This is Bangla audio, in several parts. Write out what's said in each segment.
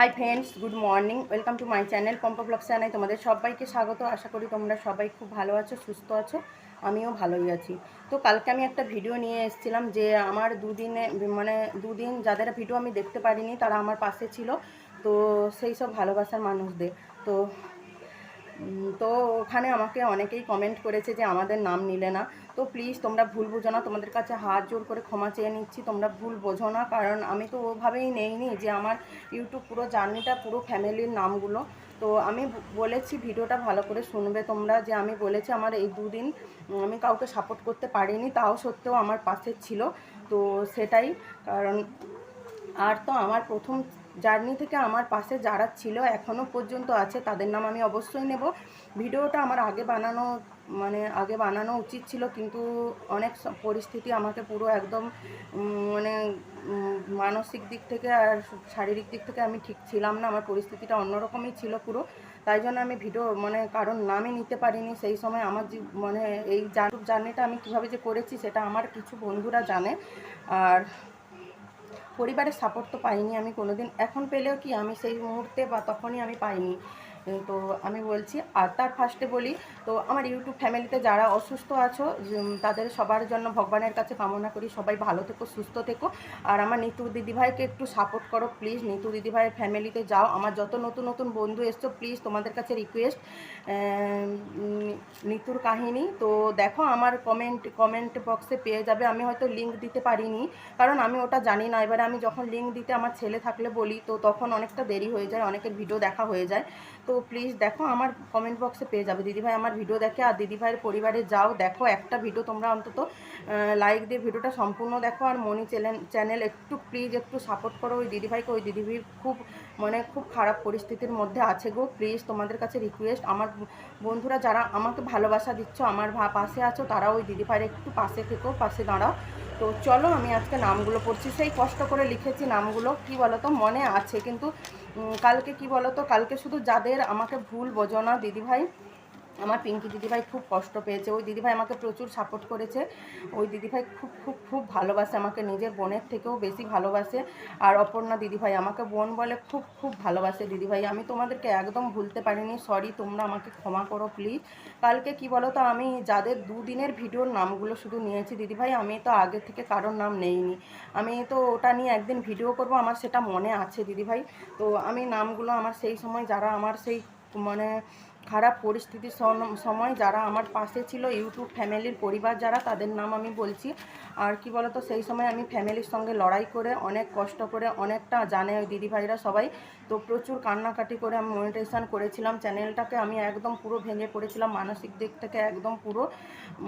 Hi friends good morning welcome to my channel pomp blog channel তোমাদের সবাইকে স্বাগত। আশা করি তোমরা সবাই খুব ভালো আছো, সুস্থ আছো। আমিও ভালোই আছি। তো কালকে আমি একটা ভিডিও নিয়ে এসেছিলাম যে আমার দুদিনে মানে দুদিন যাদের ভিডিও আমি দেখতে পারিনি, তারা আমার পাশে ছিল। তো সেই সব ভালোবাসার মানুষদের। তো ওখানে আমাকে অনেকেই কমেন্ট করেছে যে আমাদের নাম নিলে না। তো প্লিজ তোমরা ভুল বোঝো না, তোমাদের কাছে হাত জোর করে ক্ষমা চেয়ে নিচ্ছি, তোমরা ভুল বোঝো না, কারণ আমি তো ওভাবেই নেইনি যে আমার ইউটিউব পুরো জার্নিটা, পুরো ফ্যামিলির নামগুলো। তো আমি বলেছি ভিডিওটা ভালো করে শুনবে তোমরা, যে আমি বলেছি আমার এই দুদিন আমি কাউকে সাপোর্ট করতে পারিনি, তাও সত্ত্বেও আমার পাশে ছিল। তো সেটাই, কারণ আর তো আমার প্রথম জার্নি থেকে আমার পাশে যারা ছিল এখনও পর্যন্ত আছে, তাদের নাম আমি অবশ্যই নেব। ভিডিওটা আমার আগে বানানো মানে আগে বানানো উচিত ছিল, কিন্তু অনেক পরিস্থিতি আমাকে পুরো একদম মানে মানসিক দিক থেকে আর শারীরিক দিক থেকে আমি ঠিক ছিলাম না। আমার পরিস্থিতিটা অন্যরকমই ছিল পুরো। তাই জন্য আমি ভিডিও মানে কারণ নামই নিতে পারিনি। সেই সময় আমার যে মানে এই জার্নিটা আমি কীভাবে যে করেছি, সেটা আমার কিছু বন্ধুরা জানে। আর পরিবারের সাপোর্ট তো পাইনি আমি কোনোদিন। এখন পেলেও কি আমি সেই মুহূর্তে বা তখনই আমি পাইনি। তো আমি বলছি, আর তার ফার্স্টে বলি, তো আমার ইউটিউব ফ্যামিলিতে যারা অসুস্থ আছো তাদের সবার জন্য ভগবানের কাছে কামনা করি, সবাই ভালো থেকো, সুস্থ থেকো। আর আমার নিতু দিদিভাইকে একটু সাপোর্ট করো প্লিজ নিতু দিদিভাইয়ের ফ্যামিলিতে যাও। আমার যত নতুন নতুন বন্ধু এসছো প্লিজ তোমাদের কাছে রিকোয়েস্ট নিতুর কাহিনী। তো দেখো, আমার কমেন্ট কমেন্ট বক্সে পেয়ে যাবে। আমি হয়তো লিঙ্ক দিতে পারিনি, কারণ আমি ওটা জানি না। এবারে আমি যখন লিঙ্ক দিতে আমার ছেলে থাকলে বলি, তো তখন অনেকটা দেরি হয়ে যায়, অনেকের ভিডিও দেখা হয়ে যায়। তো প্লিজ দেখো, আমার কমেন্ট বক্সে পেয়ে যাবে। দিদিভাই আমার ভিডিও দেখে, আর দিদিভাইয়ের পরিবারে যাও, দেখো একটা ভিডিও তোমরা অন্তত লাইক দিয়ে ভিডিওটা সম্পূর্ণ দেখো। আর মনি চ্যানেল চ্যানেল একটু প্লিজ একটু সাপোর্ট করো ওই দিদিভাইকে। ওই দিদিভাই খুব মানে খুব খারাপ পরিস্থিতির মধ্যে আছে গো। প্লিজ তোমাদের কাছে রিকোয়েস্ট আমার বন্ধুরা যারা আমাকে ভালোবাসা দিচ্ছ, আমার ভা পাশে আছো তারা ওই দিদিভাইয়ের একটু পাশে থেকেও পাশে দাঁড়াও। তো চলো আমি আজকে নামগুলো পড়ছি। সেই কষ্ট করে লিখেছি নামগুলো, কি বলতো, মনে আছে। কিন্তু কালকে কি বলতো, কালকে শুধু যাদের আমাকে ভুল বোঝো না দিদিভাই আমার পিঙ্কি দিদিভাই খুব কষ্ট পেয়েছে। ওই দিদিভাই আমাকে প্রচুর সাপোর্ট করেছে। ওই দিদিভাই খুব খুব খুব ভালোবাসে আমাকে, নিজের বোনের থেকেও বেশি ভালোবাসে। আর অপর্ণা দিদিভাই আমাকে বোন বলে খুব খুব ভালোবাসে দিদিভাই। আমি তোমাদেরকে একদম ভুলতে পারিনি। সরি তোমরা আমাকে ক্ষমা করো প্লিজ কালকে কি বলো তো আমি যাদের দুদিনের ভিডিওর নামগুলো শুধু নিয়েছি দিদিভাই, আমি তো আগে থেকে কারোর নাম নেইনি। আমি তো ওটা নিয়ে একদিন ভিডিও করব, আমার সেটা মনে আছে দিদিভাই। তো আমি নামগুলো আমার সেই সময়, যারা আমার সেই মানে খারাপ পরিস্থিতির সময় যারা আমার পাশে ছিল ইউটিউব ফ্যামিলির পরিবার যারা, তাদের নাম আমি বলছি। আর কি বলতো, সেই সময় আমি ফ্যামিলির সঙ্গে লড়াই করে, অনেক কষ্ট করে, অনেকটা জানে ওই দিদিভাইরা সবাই। তো প্রচুর কান্নাকাটি করে আমি মনিটাইজেশন করেছিলাম। চ্যানেলটাকে আমি একদম পুরো ভেঙে পড়েছিলাম, মানসিক দিক থেকে একদম পুরো।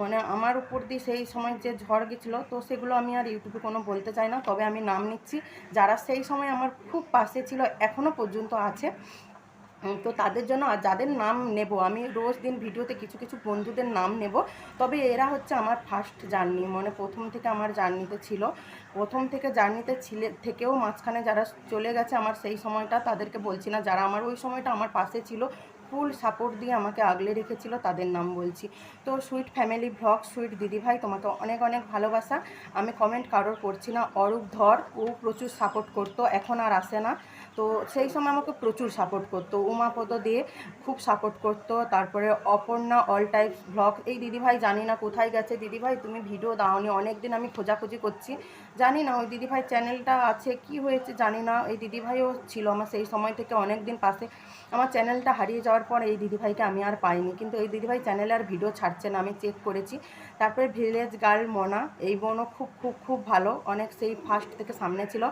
মানে আমার উপর দিয়ে সেই সময় যে ঝড় গেছিল, তো সেগুলো আমি আর ইউটিউবে কোনো বলতে চাই না। তবে আমি নাম নিচ্ছি। যারা সেই সময় আমার খুব পাশে ছিল এখনও পর্যন্ত আছে। তো তাদের জন্য যাদের নাম নেব, আমি রোজ দিন ভিডিওতে কিছু কিছু বন্ধুদের নাম নেব। তবে এরা হচ্ছে আমার ফার্স্ট জার্নি মানে প্রথম থেকে আমার জার্নিতে ছিল। প্রথম থেকে জার্নিতে ছিলে, থেকেও মাঝখানে যারা চলে গেছে আমার সেই সময়টা তাদেরকে বলছি না, যারা আমার ওই সময়টা আমার পাশে ছিল ফুল সাপোর্ট দিয়ে আমাকে আগলে রেখেছিল, তাদের নাম বলছি। তো সুইট ফ্যামিলি ব্লগ সুইট দিদিভাই, তোমাকে অনেক অনেক ভালোবাসা। আমি কমেন্ট কারোর করছি না, অরূপ ধর, ও প্রচুর সাপোর্ট করতো, এখন আর আসে না। তো সেই সময় আমাকে প্রচুর সাপোর্ট করতো। উমাপদ দিয়ে খুব সাপোর্ট করতো। তারপরে অপর্ণা অল টাইপস ব্লগ এই দিদিভাই জানি না কোথায় গেছে। দিদিভাই, তুমি ভিডিও দাওনি অনেক দিন আমি খোঁজাখুঁজি করছি। জানি না ওই দিদিভাই চ্যানেলটা আছে, কি হয়েছে জানি না। এই দিদিভাইও ছিল আমার সেই সময় থেকে অনেক দিন পাশে। আমার চ্যানেলটা হারিয়ে যাওয়ার পর এই দিদিভাইকে আমি আর পাইনি। কিন্তু এই দিদিভাই চ্যানেলে আর ভিডিও ছাড়ছে না, আমি চেক করেছি। তারপরে ভিলেজ গার্ল মনা, এই বোনও খুব খুব খুব ভালো। অনেক সেই ফার্স্ট থেকে সামনে ছিল।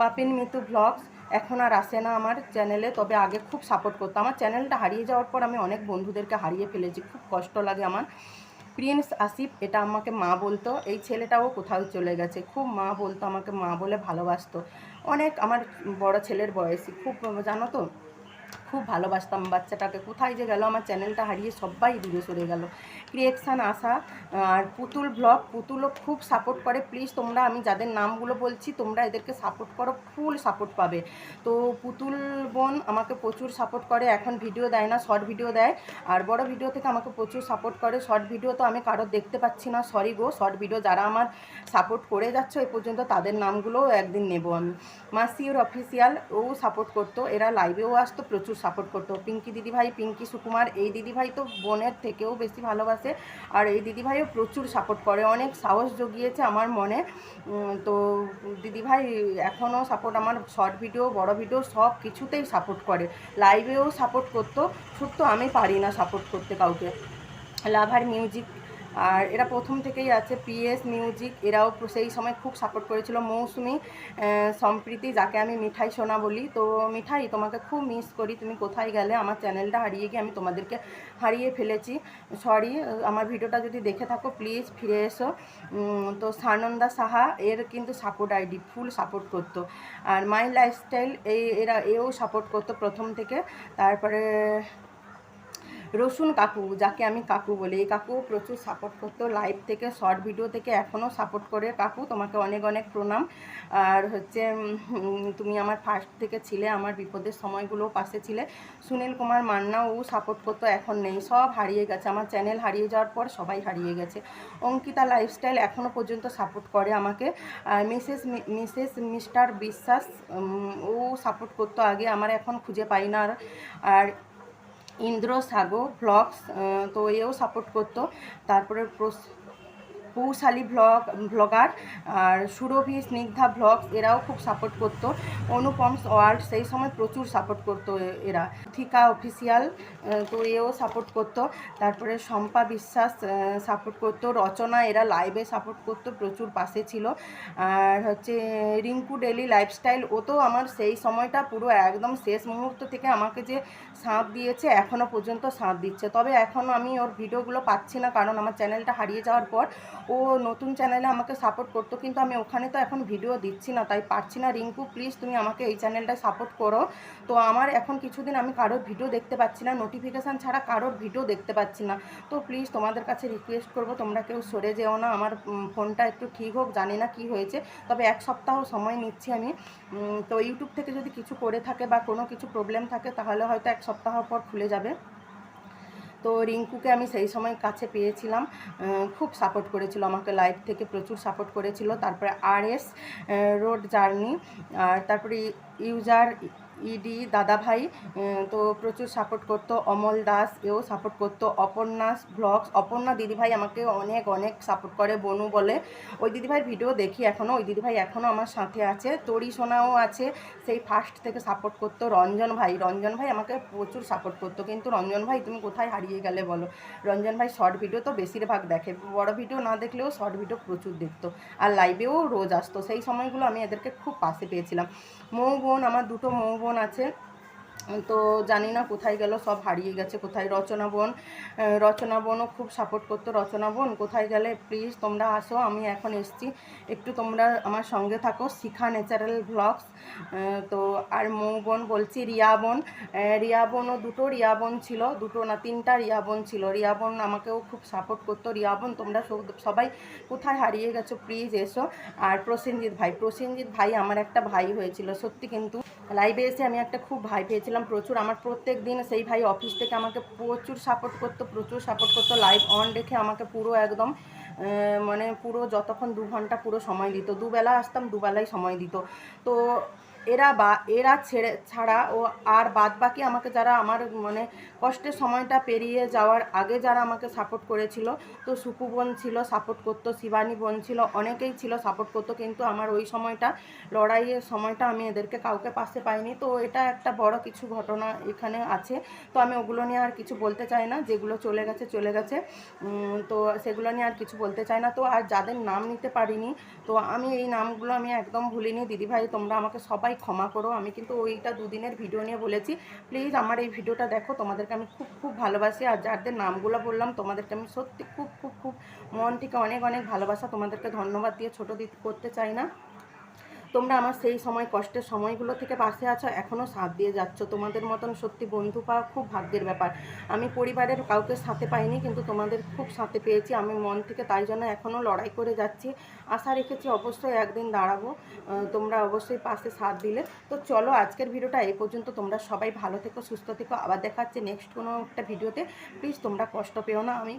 পাপিন মিতু ব্লগস এখন আর আসে না আমার চ্যানেলে তবে আগে খুব সাপোর্ট করতো। আমার চ্যানেলটা হারিয়ে যাওয়ার পর আমি অনেক বন্ধুদেরকে হারিয়ে ফেলেছি, খুব কষ্ট লাগে আমার। প্রিন্স আসিফ, এটা আমাকে মা বলতো, এই ছেলেটাও কোথাও চলে গেছে। খুব মা বলতো আমাকে, মা বলে ভালোবাসতো। অনেক আমার বড় ছেলের বয়সী, খুব জানো তো? খুব ভালোবাসতাম বাচ্চাটাকে। কোথায় যে গেল, আমার চ্যানেলটা হারিয়ে সবাই দূরে সরে গেল। ক্রিয়েকশান আসা আর পুতুল ব্লগ পুতুলও খুব সাপোর্ট করে। প্লিজ তোমরা, আমি যাদের নামগুলো বলছি, তোমরা এদেরকে সাপোর্ট করো ফুল সাপোর্ট পাবে। তো পুতুল বোন আমাকে প্রচুর সাপোর্ট করে, এখন ভিডিও দেয় না শর্ট ভিডিও দেয়। আর বড় ভিডিও থেকে আমাকে প্রচুর সাপোর্ট করে। শর্ট ভিডিও তো আমি কারোর দেখতে পাচ্ছি না সরি গো। শর্ট ভিডিও যারা আমার সাপোর্ট করে যাচ্ছে, এ পর্যন্ত তাদের নামগুলোও একদিন নেব আমি। মাসিউর অফিসিয়াল ও সাপোর্ট করতো, এরা লাইভেও আসতো, প্রচুর সাপোর্ট করতো। পিঙ্কি দিদিভাই, পিঙ্কি সুকুমার, এই দিদিভাই তো বোনের থেকেও বেশি ভালোবাসে। আর এই দিদিভাইও প্রচুর সাপোর্ট করে। অনেক সাহস জগিয়েছে আমার মনে। তো দিদিভাই এখনও সাপোর্ট আমার শর্ট ভিডিও বড় ভিডিও সব কিছুতেই সাপোর্ট করে। লাইভেও সাপোর্ট করতো। শুধু আমি পারি না সাপোর্ট করতে কাউকে। লাভার মিউজিক আর এরা প্রথম থেকেই আছে পিএস মিউজিক এরাও সেই সময় খুব সাপোর্ট করেছিল মৌসুমি সম্প্রীতি, যাকে আমি মিঠাই সোনা বলি। তো মিঠাই, তোমাকে খুব মিস করি, তুমি কোথায় গেলে আমার চ্যানেলটা হারিয়ে গিয়ে আমি তোমাদেরকে হারিয়ে ফেলেছি। সরি আমার ভিডিওটা যদি দেখে থাকো প্লিজ ফিরে এসো। তো সানন্দা সাহা, এর কিন্তু সাপোর্ট আইডি ফুল সাপোর্ট করতো। আর মাই লাইফস্টাইল এই, এরা, এও সাপোর্ট করতো প্রথম থেকে। তারপরে রসুন কাকু, যাকে আমি কাকু বলি। এই কাকু প্রচুর সাপোর্ট করতো লাইভ থেকে শর্ট ভিডিও থেকে, এখনও সাপোর্ট করে কাকু। তোমাকে অনেক অনেক প্রণাম। আর হচ্ছে তুমি আমার ফার্স্ট থেকে ছিলে, আমার বিপদের সময়গুলোও পাশে ছিলে। সুনীল কুমার মান্না ও সাপোর্ট করতো, এখন নেই। সব হারিয়ে গেছে। আমার চ্যানেল হারিয়ে যাওয়ার পর সবাই হারিয়ে গেছে। অঙ্কিতা লাইফস্টাইল এখনও পর্যন্ত সাপোর্ট করে আমাকে। আর মিসেস মিসেস মিস্টার বিশ্বাস ও সাপোর্ট করতো আগে। আমার এখন খুঁজে পাই না আর ইন্দ্র সাগো ভ্লগস তো এও সাপোর্ট করতো। তারপরে পৌশালী ভ্লগ ভ্লগার আর সুরভি, স্নিগ্ধা ভ্লগস এরাও খুব সাপোর্ট করতো। অনুপমস ওয়ার্ল্ড সেই সময় প্রচুর সাপোর্ট করতো এরা। থিকা অফিসিয়াল তো এও সাপোর্ট করতো। তারপরে শম্পা বিশ্বাস সাপোর্ট করতো। রচনা এরা লাইভে সাপোর্ট করতো, প্রচুর পাশে ছিল। আর হচ্ছে রিঙ্কু ডেলি লাইফস্টাইল ও তো আমার সেই সময়টা পুরো একদম শেষ মুহূর্ত থেকে আমাকে যে সাঁত দিয়েছে এখনও পর্যন্ত সাঁত দিচ্ছে। তবে এখনও আমি ওর ভিডিওগুলো পাচ্ছি না, কারণ আমার চ্যানেলটা হারিয়ে যাওয়ার পর ও নতুন চ্যানেলে আমাকে সাপোর্ট করতো, কিন্তু আমি ওখানে তো এখন ভিডিও দিচ্ছি না, তাই পারছি না। রিঙ্কু প্লিজ তুমি আমাকে এই চ্যানেলটায় সাপোর্ট করো। তো আমার এখন কিছুদিন আমি কারোর ভিডিও দেখতে পাচ্ছি না নোটিফিকেশান ছাড়া কারোর ভিডিও দেখতে পাচ্ছি না। তো প্লিজ তোমাদের কাছে রিকোয়েস্ট করব, তোমরা কেউ সরে যেও না, আমার ফোনটা একটু ঠিক হোক, জানি না কি হয়েছে, তবে এক সপ্তাহ সময় নিচ্ছি আমি। তো ইউটিউব থেকে যদি কিছু করে থাকে বা কোনো কিছু প্রবলেম থাকে, তাহলে হয়তো এক সপ্তাহ পর খুলে যাবে। তো রিঙ্কুকে আমি সেই সময় কাছে পেয়েছিলাম। খুব সাপোর্ট করেছিল আমাকে লাইফ থেকে প্রচুর সাপোর্ট করেছিল। তারপরে আর এস রোড জার্নি আর তারপরে ইউজার ইডি, দাদাভাই তো প্রচুর সাপোর্ট করতো অমল দাস, এও সাপোর্ট করতো অপর্ণা ব্লগস অপর্ণা দিদিভাই আমাকে অনেক অনেক সাপোর্ট করে, বনু বলে। ওই দিদিভাইয়ের ভিডিও দেখি এখনও ওই দিদিভাই এখনও আমার সাথে আছে। তরি সোনাও আছে, সেই ফার্স্ট থেকে সাপোর্ট করতো রঞ্জন ভাই। রঞ্জন ভাই আমাকে প্রচুর সাপোর্ট করতো। কিন্তু রঞ্জন ভাই, তুমি কোথায় হারিয়ে গেলে বলো? রঞ্জন ভাই শর্ট ভিডিও তো বেশিরভাগ দেখে। বড় ভিডিও না দেখলেও শর্ট ভিডিও প্রচুর দেখতো। আর লাইভেও রোজ আসতো। সেই সময়গুলো আমি এদেরকে খুব পাশে পেয়েছিলাম। মৌ বোন, আমার দুটো মৌ বোন আছে। তো জানি না কোথায় গেল, সব হারিয়ে গেছে। কোথায় রচনা বোন? রচনা বোনও খুব সাপোর্ট করতো রচনা বোন। কোথায় গেলে? প্লিজ তোমরা আসো, আমি এখন এসছি। একটু তোমরা আমার সঙ্গে থাকো, শিখা ন্যাচারাল ব্লগস তো আর মৌ বোন বলছি, রিয়া বোন। রিয়া বোনও দুটো, রিয়া বোন ছিল, দুটো না তিনটা রিয়া বোন ছিল। রিয়া বোন আমাকেও খুব সাপোর্ট করতো। রিয়া বোন, তোমরা সব- সবাই কোথায় হারিয়ে গেছো? প্লিজ এসো। আর প্রসেনজিৎ ভাই প্রসেনজিৎ ভাই আমার একটা ভাই হয়েছিল, সত্যি কিন্তু লাইভে এসে আমি একটা খুব ভাই পেয়েছিলাম প্রচুর। আমার প্রত্যেক দিন সেই ভাই অফিস থেকে আমাকে প্রচুর সাপোর্ট করতো, প্রচুর সাপোর্ট করতো। লাইভ অন রেখে আমাকে পুরো একদম মানে পুরো যতক্ষণ দু ঘণ্টা পুরো সময় দিত। দুবেলা আসতাম, দুবেলাই সময় দিত। তো এরা বা, এরা ছেড়ে, ছাড়া ও আর বাদ বাকি আমাকে যারা আমার মানে কষ্টের সময়টা পেরিয়ে যাওয়ার আগে যারা আমাকে সাপোর্ট করেছিল, তো সুকু বোন ছিল সাপোর্ট করতো, শিবানী বোন ছিল, অনেকেই ছিল সাপোর্ট করতো, কিন্তু আমার ওই সময়টা, লড়াইয়ের সময়টা আমি এদেরকে কাউকে পাশে পাইনি। তো এটা একটা বড় কিছু ঘটনা এখানে আছে। তো আমি ওগুলো নিয়ে আর কিছু বলতে চাই না, যেগুলো চলে গেছে চলে গেছে। তো সেগুলো নিয়ে আর কিছু বলতে চাই না। তো আর যাদের নাম নিতে পারিনি, তো আমি এই নামগুলো আমি একদম ভুলিনি। দিদিভাই, তোমরা আমাকে সবাই ক্ষমা করো। আমি কিন্তু ওইটা দুদিনের ভিডিও নিয়ে বলেছি। প্লিজ আমার এই ভিডিওটা দেখো। তোমাদেরকে আমি খুব খুব ভালোবাসি। আর যাদের নামগুলো বললাম, তোমাদেরকে আমি সত্যি খুব খুব খুব মন থেকে অনেক অনেক ভালোবাসা তোমাদেরকে ধন্যবাদ দিয়ে ছোটো দিতে করতে চাই না। তোমরা আমার সেই সময় কষ্টের সময়গুলো থেকে পাশে আছো এখনও সাথ দিয়ে যাচ্ছ। তোমাদের মতন সত্যি বন্ধু পাওয়া খুব ভাগ্যের ব্যাপার। আমি পরিবারের কাউকে সাথে পাইনি, কিন্তু তোমাদের খুব সাথে পেয়েছি। আমি মন থেকে তাই জন্য এখনও লড়াই করে যাচ্ছি। আশা রেখেছি অবশ্যই একদিন দাঁড়াবো। তোমরা অবশ্যই পাশে সাথ দিলে। তো চলো আজকের ভিডিওটা এই পর্যন্ত। তোমরা সবাই ভালো থেকো, সুস্থ থেকো। আবার দেখা হচ্ছে নেক্সট কোনো একটা ভিডিওতে। প্লিজ তোমরা কষ্ট পেও না। আমি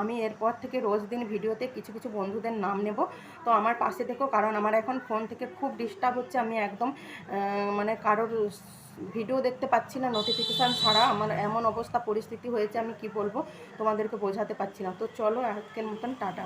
আমি এরপর থেকে রোজ দিন ভিডিওতে কিছু কিছু বন্ধুদের নাম নেব। তো আমার পাশে থেকো, কারণ আমার এখন ফোন থেকে খুব ডিস্টার্ব হচ্ছে আমি একদম মানে কারোর ভিডিও দেখতে পাচ্ছি না নোটিফিকেশান ছাড়া আমার এমন অবস্থা, পরিস্থিতি হয়েছে আমি কি বলব, তোমাদেরকে বোঝাতে পারছি না। তো চলো আজকের মতন, টাটা।